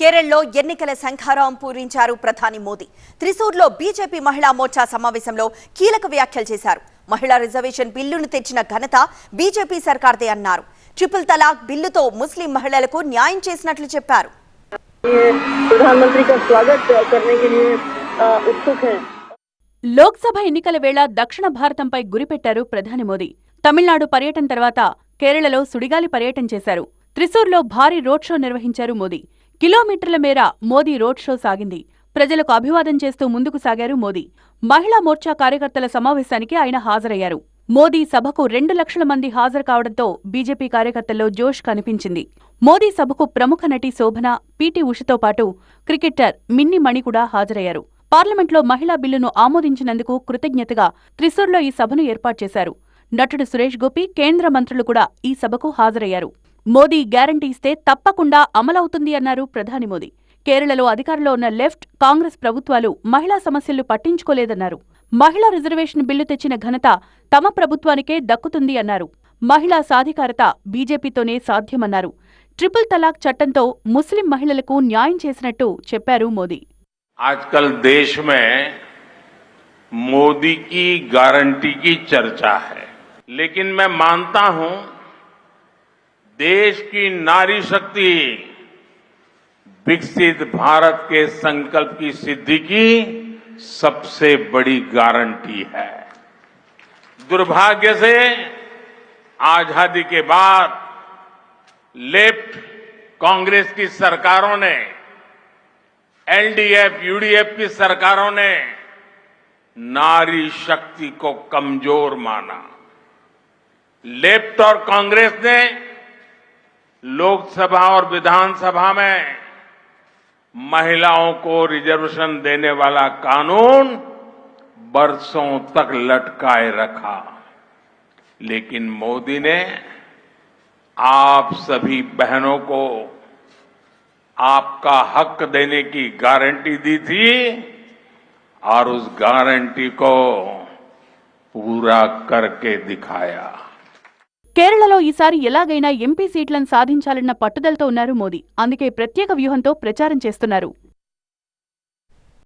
కేరళలో ఎన్నికల శంఖారావం పూరించారు ప్రధాని మోదీ. త్రిశూర్లో బీజేపీ మహిళా మోర్చా సమావేశంలో కీలక వ్యాఖ్యలు చేశారు. మహిళా రిజర్వేషన్ బిల్లును తెచ్చిన ఘనత బీజేపీ సర్కార్దే అన్నారు. ట్రిపుల్ తలాక్ బిల్లుతో ముస్లిం మహిళలకు న్యాయం చేసినట్లు చెప్పారు. లోక్సభ ఎన్నికల వేళ దక్షిణ భారతంపై గురిపెట్టారు ప్రధాని మోదీ. తమిళనాడు పర్యటన తర్వాత కేరళలో సుడిగాలి పర్యటన చేశారు. త్రిశూర్లో భారీ రోడ్ షో నిర్వహించారు మోదీ. కిలోమీటర్ల మేర మోదీ రోడ్ షో సాగింది. ప్రజలకు అభివాదం చేస్తూ ముందుకు సాగారు మోదీ. మహిళా మోర్చా కార్యకర్తల సమావేశానికి ఆయన హాజరయ్యారు. మోదీ సభకు రెండు లక్షల మంది హాజరు కావడంతో బీజేపీ కార్యకర్తల్లో జోష్ కనిపించింది. మోదీ సభకు ప్రముఖ నటి శోభన పీటీ ఉషతో పాటు క్రికెటర్ మిన్ని మణి కూడా హాజరయ్యారు. పార్లమెంట్లో మహిళా బిల్లును ఆమోదించినందుకు కృతజ్ఞతగా త్రిశూర్లో ఈ సభను ఏర్పాటు చేశారు. నటుడు సురేష్ గోపి కేంద్ర మంత్రులు కూడా ఈ సభకు హాజరయ్యారు. మోదీ గ్యారంటీ ఇస్తే తప్పకుండా అమలవుతుంది అన్నారు ప్రధాని మోదీ. కేరళలో అధికారంలో ఉన్న లెఫ్ట్ కాంగ్రెస్ ప్రభుత్వాలు మహిళా సమస్యలు పట్టించుకోలేదన్నారు. మహిళా రిజర్వేషన్ బిల్లు తెచ్చిన ఘనత తమ ప్రభుత్వానికే దక్కుతుంది అన్నారు. మహిళా సాధికారత బీజేపీతోనే సాధ్యమన్నారు. ట్రిపుల్ తలాక్ చట్టంతో ముస్లిం మహిళలకు న్యాయం చేసినట్టు చెప్పారు మోదీ. ఆజ్కల్ దేశ్ మే మోదీ కి గారంటీ లేకిన్ మే మానతా హూం देश की नारी शक्ति विकसित भारत के संकल्प की सिद्धि की सबसे बड़ी गारंटी है। दुर्भाग्य से आज़ादी के बाद लेफ़्ट कांग्रेस की सरकारों ने, एलडीएफ, यूडीएफ की सरकारों ने नारी शक्ति को कमज़ोर माना। लेफ़्ट और कांग्रेस ने लोकसभा और विधानसभा में महिलाओं को रिजर्वेशन देने वाला कानून बरसों तक लटकाए रखा। लेकिन मोदी ने आप सभी बहनों को आपका हक देने की गारंटी दी थी और उस गारंटी को पूरा करके दिखाया। కేరళలో ఈసారి ఎలాగైనా ఎంపీ సీట్లను సాధించాలన్న పట్టుదలతో ఉన్నారు మోదీ. అందుకే ప్రత్యేక వ్యూహంతో ప్రచారం చేస్తున్నారు.